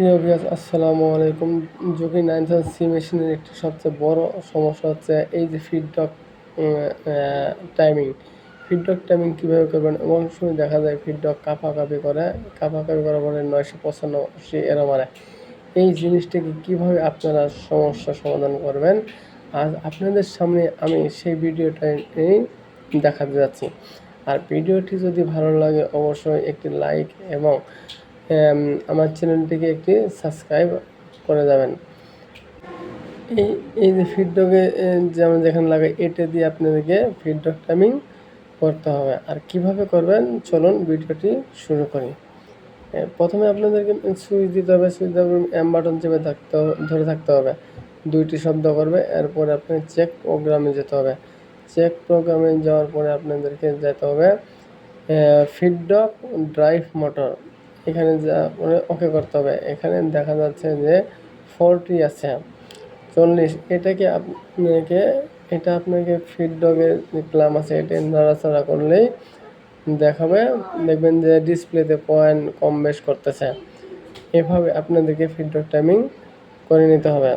প্রিয় আসসালামু আলাইকুম। যোগী নাইন সি মেশিনের একটি সবচেয়ে বড় সমস্যা হচ্ছে এই যে ফিডব্যাক টাইমিং ফিডব্যাক টাইমিং কীভাবে করবেন? এবং সময় দেখা যায় ফিডব্যাক কাঁপাকাঁপি করে। কাঁপাকাঁপি করার পরে নয়শো পঁচানব্বই এরা মারে। এই জিনিসটাকে কীভাবে আপনারা সমস্যা সমাধান করবেন? আজ আপনাদের সামনে আমি সেই ভিডিওটাই দেখাতে যাচ্ছি। আর ভিডিওটি যদি ভালো লাগে, অবশ্যই একটি লাইক এবং আমার চ্যানেলটিকে একটি সাবস্ক্রাইব করে যাবেন। এই এই যে ফিডব্যাকে যেমন যেখানে লাগে এটা দিয়ে আপনাদেরকে ফিডব্যাক টাইমিং করতে হবে। আর কীভাবে করবেন? চলুন ভিডিওটি শুরু করি। প্রথমে আপনাদেরকে সুইচ দিতে হবে সুইচ দেওয়ার এম বাটন চেপে থাকতে ধরে থাকতে হবে। দুইটি শব্দ করবে, এরপরে আপনাকে চেক প্রোগ্রামে যেতে হবে। চেক প্রোগ্রামে যাওয়ার পরে আপনাদেরকে যেতে হবে ফিডব্যাক ড্রাইভ মোটর এখানে যা মানে ওকে করতে হবে। এখানে দেখা যাচ্ছে যে ফোরটি আছে। চল্লিশ এটাকে আপনাকে, এটা আপনাকে ফিডডগের যে ক্লাম আছে, এটা নাড়াচাড়া করলেই দেখাবে। দেখবেন যে ডিসপ্লেতে পয়েন্ট কম বেশ করতেছে। এভাবে আপনাদেরকে ফিডব্যাক টাইমিং করে নিতে হবে।